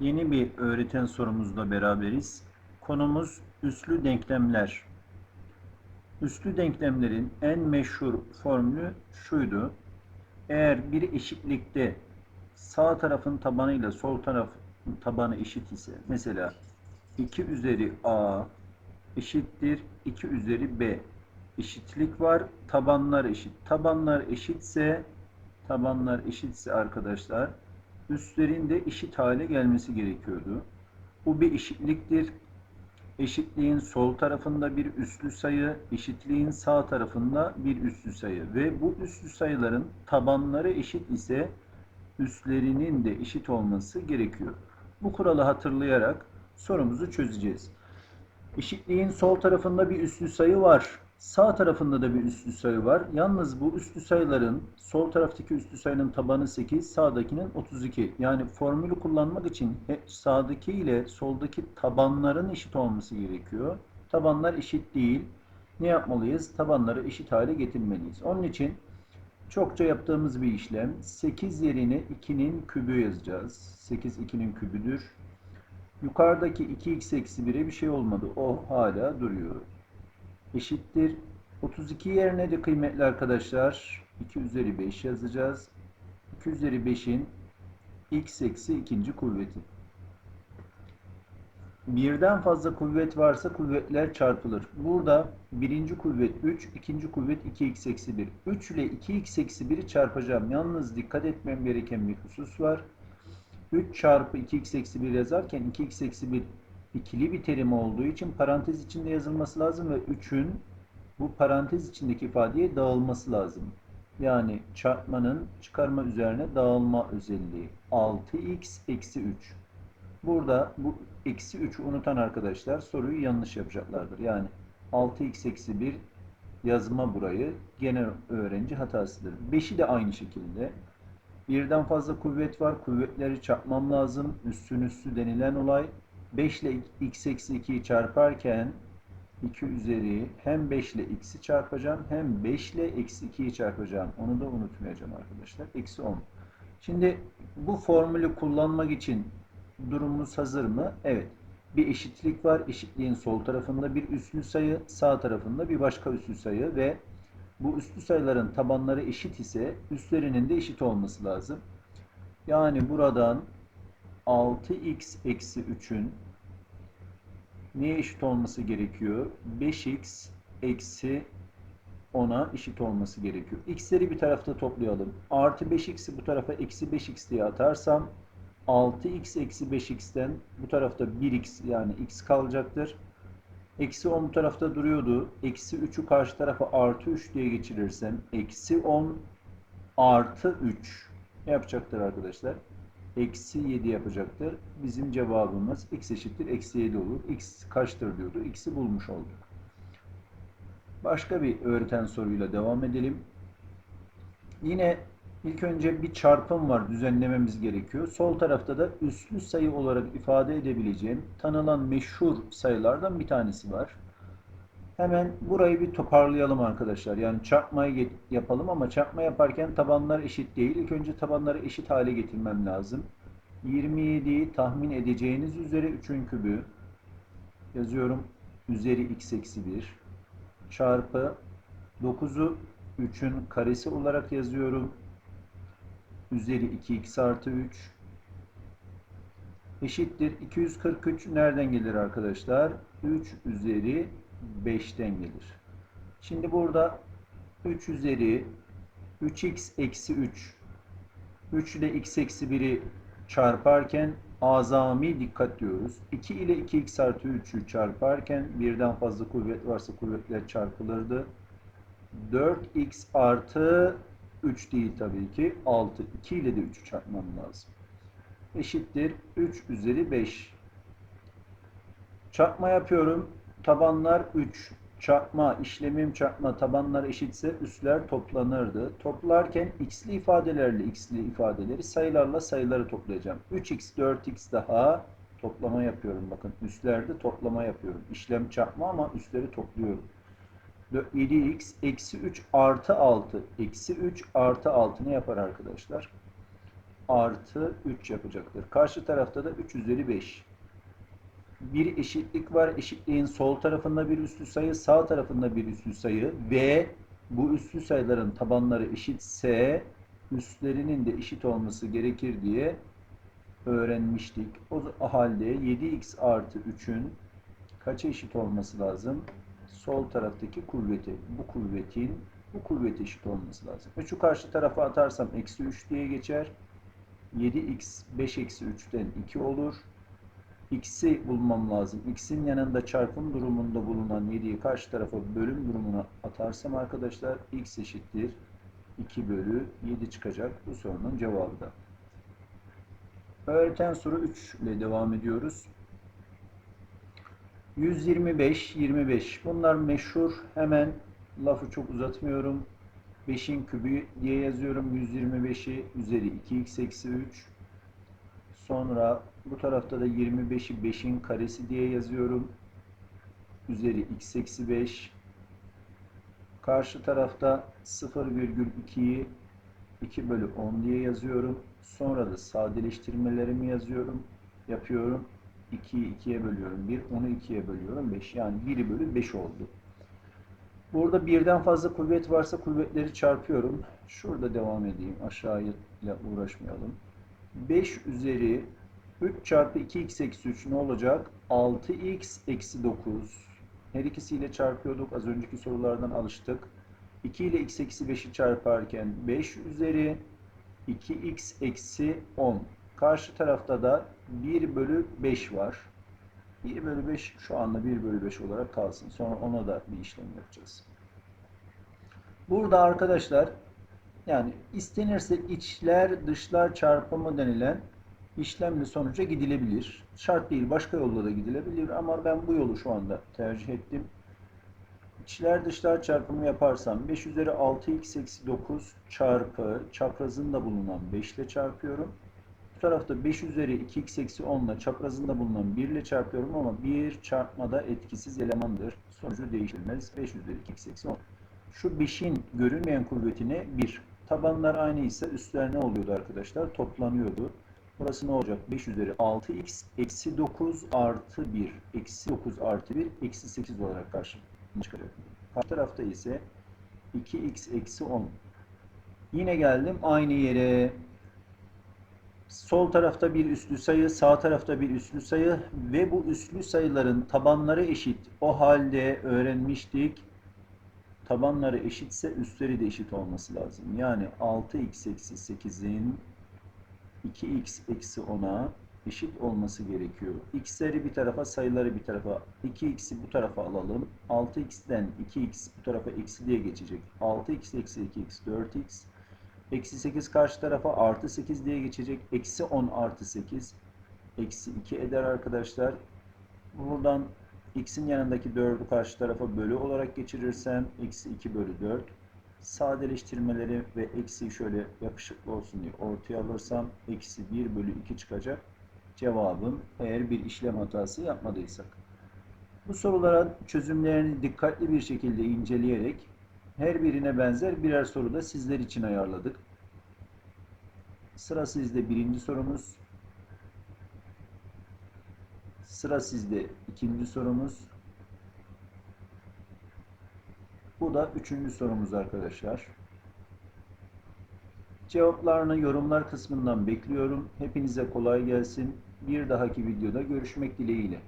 Yeni bir öğreten sorumuzla beraberiz. Konumuz üslü denklemler. Üslü denklemlerin en meşhur formülü şuydu. Eğer bir eşitlikte sağ tarafın tabanı ile sol tarafın tabanı eşit ise mesela 2 üzeri a eşittir 2 üzeri b eşitlik var. Tabanlar eşit. Tabanlar eşitse tabanlar eşitse arkadaşlar üstlerin de eşit hale gelmesi gerekiyordu. Bu bir eşitliktir. Eşitliğin sol tarafında bir üslü sayı, eşitliğin sağ tarafında bir üslü sayı ve bu üslü sayıların tabanları eşit ise üstlerinin de eşit olması gerekiyor. Bu kuralı hatırlayarak sorumuzu çözeceğiz. Eşitliğin sol tarafında bir üslü sayı var. Sağ tarafında da bir üslü sayı var. Yalnız bu üslü sayıların sol taraftaki üslü sayının tabanı 8, sağdakinin 32. Yani formülü kullanmak için sağdaki ile soldaki tabanların eşit olması gerekiyor. Tabanlar eşit değil. Ne yapmalıyız? Tabanları eşit hale getirmeliyiz. Onun için çokça yaptığımız bir işlem. 8 yerine 2'nin kübü yazacağız. 8 2'nin kübüdür. Yukarıdaki 2x eksi 1'e bir şey olmadı. O hala duruyor. Eşittir. 32 yerine de kıymetli arkadaşlar 2 üzeri 5 yazacağız. 2 üzeri 5'in x eksi ikinci kuvveti. Birden fazla kuvvet varsa kuvvetler çarpılır. Burada birinci kuvvet 3, ikinci kuvvet 2x eksi 1. 3 ile 2x eksi 1'i çarpacağım. Yalnız dikkat etmem gereken bir husus var. 3 çarpı 2x eksi 1 yazarken 2x eksi 1 ikili bir terim olduğu için parantez içinde yazılması lazım ve 3'ün bu parantez içindeki ifadeye dağılması lazım. Yani çarpmanın çıkarma üzerine dağılma özelliği. 6x eksi 3. Burada bu eksi 3'ü unutan arkadaşlar soruyu yanlış yapacaklardır. Yani 6x eksi 1 yazma burayı genel öğrenci hatasıdır. 5'i de aynı şekilde. Birden fazla kuvvet var. Kuvvetleri çarpmam lazım. Üstün üstü denilen olay. 5 ile x eksi 2'yi çarparken 2 üzeri hem 5 ile x'i çarpacağım hem 5 ile eksi 2'yi çarpacağım. Onu da unutmayacağım arkadaşlar. Eksi 10. Şimdi bu formülü kullanmak için durumumuz hazır mı? Evet. Bir eşitlik var. Eşitliğin sol tarafında bir üslü sayı, sağ tarafında bir başka üslü sayı ve bu üslü sayıların tabanları eşit ise üstlerinin de eşit olması lazım. Yani buradan 6x eksi 3'ün neye eşit olması gerekiyor? 5x eksi 10'a eşit olması gerekiyor. x'leri bir tarafta toplayalım. Artı 5x'i bu tarafa eksi 5x diye atarsam 6x eksi 5x'ten bu tarafta 1x yani x kalacaktır. Eksi 10 bu tarafta duruyordu. Eksi 3'ü karşı tarafa artı 3 diye geçirirsem eksi 10 artı 3 ne yapacaktır arkadaşlar? Eksi 7 yapacaktır. Bizim cevabımız x eşittir. Eksi 7 olur. x kaçtır diyordu. x'i bulmuş olduk. Başka bir öğreten soruyla devam edelim. Yine ilk önce bir çarpım var düzenlememiz gerekiyor. Sol tarafta da üslü sayı olarak ifade edebileceğim tanınan meşhur sayılardan bir tanesi var. Hemen burayı bir toparlayalım arkadaşlar. Yani çarpmayı yapalım ama çarpma yaparken tabanlar eşit değil. İlk önce tabanları eşit hale getirmem lazım. 27'yi tahmin edeceğiniz üzere 3'ün kübü yazıyorum. Üzeri x eksi 1 çarpı 9'u 3'ün karesi olarak yazıyorum. Üzeri 2x artı 3 eşittir. 243 nereden gelir arkadaşlar? 3 üzeri 5'ten gelir. Şimdi burada 3 üzeri 3x eksi 3 3 ile x eksi 1'i çarparken azami dikkat diyoruz. 2 ile 2x artı 3'ü çarparken birden fazla kuvvet varsa kuvvetler çarpılırdı. 4x artı 3 değil tabii ki. 6. 2 ile de 3'ü çarpmam lazım. Eşittir. 3 üzeri 5. Çarpma yapıyorum. Tabanlar 3. Çarpma, işlemim çarpma, tabanlar eşitse üstler toplanırdı. Toplarken x'li ifadelerle x'li ifadeleri sayılarla sayıları toplayacağım. 3x, 4x daha toplama yapıyorum. Bakın üstlerde toplama yapıyorum. İşlem çarpma ama üstleri topluyorum. 7x eksi 3 artı 6 eksi 3 artı 6 ne yapar arkadaşlar? artı 3 yapacaktır. Karşı tarafta da 3 üzeri 5. Bir eşitlik var. Eşitliğin sol tarafında bir üslü sayı, sağ tarafında bir üslü sayı ve bu üslü sayıların tabanları eşitse üstlerinin de eşit olması gerekir diye öğrenmiştik. O halde 7x artı 3'ün kaça eşit olması lazım? Sol taraftaki kuvveti. Bu kuvvetin bu kuvvet eşit olması lazım. 3'ü karşı tarafa atarsam eksi 3 diye geçer. 7x 5 eksi 3'ten 2 olur. X'i bulmam lazım. X'in yanında çarpım durumunda bulunan 7'yi karşı tarafa bölüm durumuna atarsam arkadaşlar x eşittir 2 bölü 7 çıkacak. Bu sorunun cevabı da. Öğreten soru 3 ile devam ediyoruz. 125, 25. Bunlar meşhur. Hemen lafı çok uzatmıyorum. 5'in kübü diye yazıyorum. 125'i üzeri 2x eksi 3. Sonra bu tarafta da 25'i 5'in karesi diye yazıyorum. Üzeri x eksi 5. Karşı tarafta 0,2'yi 2 bölü 10 diye yazıyorum. Sonra da sadeleştirmelerimi yazıyorum. Yapıyorum. 2'yi 2'ye bölüyorum. 1, 10'u 2'ye bölüyorum. 5. Yani 1 bölü 5 oldu. Burada birden fazla kuvvet varsa kuvvetleri çarpıyorum. Şurada devam edeyim. Aşağıya uğraşmayalım. 5 üzeri 3 çarpı 2x eksi 3 ne olacak? 6x eksi 9. Her ikisiyle çarpıyorduk. Az önceki sorulardan alıştık. 2 ile x eksi 5'i çarparken 5 üzeri 2x eksi 10. Karşı tarafta da 1 bölü 5 var. 1 bölü 5 şu anda 1 bölü 5 olarak kalsın. Sonra ona da bir işlem yapacağız. Burada arkadaşlar yani istenirse içler dışlar çarpımı denilen işlemli sonuca gidilebilir. Şart değil başka yolla da gidilebilir ama ben bu yolu şu anda tercih ettim. İçler dışlar çarpımı yaparsam 5 üzeri 6x eksi 9 çarpı çaprazında bulunan 5 ile çarpıyorum. Bu tarafta 5 üzeri 2x eksi 10 ile çaprazında bulunan 1 ile çarpıyorum ama 1 çarpmada etkisiz elemandır. Sonucu değiştirmez. 5 üzeri 2x eksi 10. Şu 5'in görünmeyen kuvvetine 1. Tabanlar aynı ise üstler ne oluyordu arkadaşlar? Toplanıyordu. Burası ne olacak? 5 üzeri 6x eksi 9 artı 1. Eksi 9 artı 1 eksi 8 olarak karşıma çıkacak. Karşı tarafta ise 2x eksi 10. Yine geldim aynı yere. Sol tarafta bir üslü sayı, sağ tarafta bir üslü sayı ve bu üslü sayıların tabanları eşit. O halde öğrenmiştik. Tabanları eşitse üstleri de eşit olması lazım. Yani 6x eksi 8'in 2x eksi 10'a eşit olması gerekiyor. x'leri bir tarafa, sayıları bir tarafa. 2x'i bu tarafa alalım. 6x'ten 2x bu tarafa eksi diye geçecek. 6x eksi 2x 4x. Eksi 8 karşı tarafa artı 8 diye geçecek. Eksi 10 artı 8. Eksi 2 eder arkadaşlar. Buradan x'in yanındaki 4'ü karşı tarafa bölü olarak geçirirsem eksi 2 bölü 4. Sadeleştirmeleri ve eksi şöyle yakışıklı olsun diye ortaya alırsam eksi 1 bölü 2 çıkacak. Cevabım eğer bir işlem hatası yapmadıysak. Bu sorulara çözümlerini dikkatli bir şekilde inceleyerek her birine benzer birer soru da sizler için ayarladık. Sıra sizde birinci sorumuz. Sıra sizde ikinci sorumuz. Bu da üçüncü sorumuz arkadaşlar. Cevaplarını yorumlar kısmından bekliyorum. Hepinize kolay gelsin. Bir dahaki videoda görüşmek dileğiyle.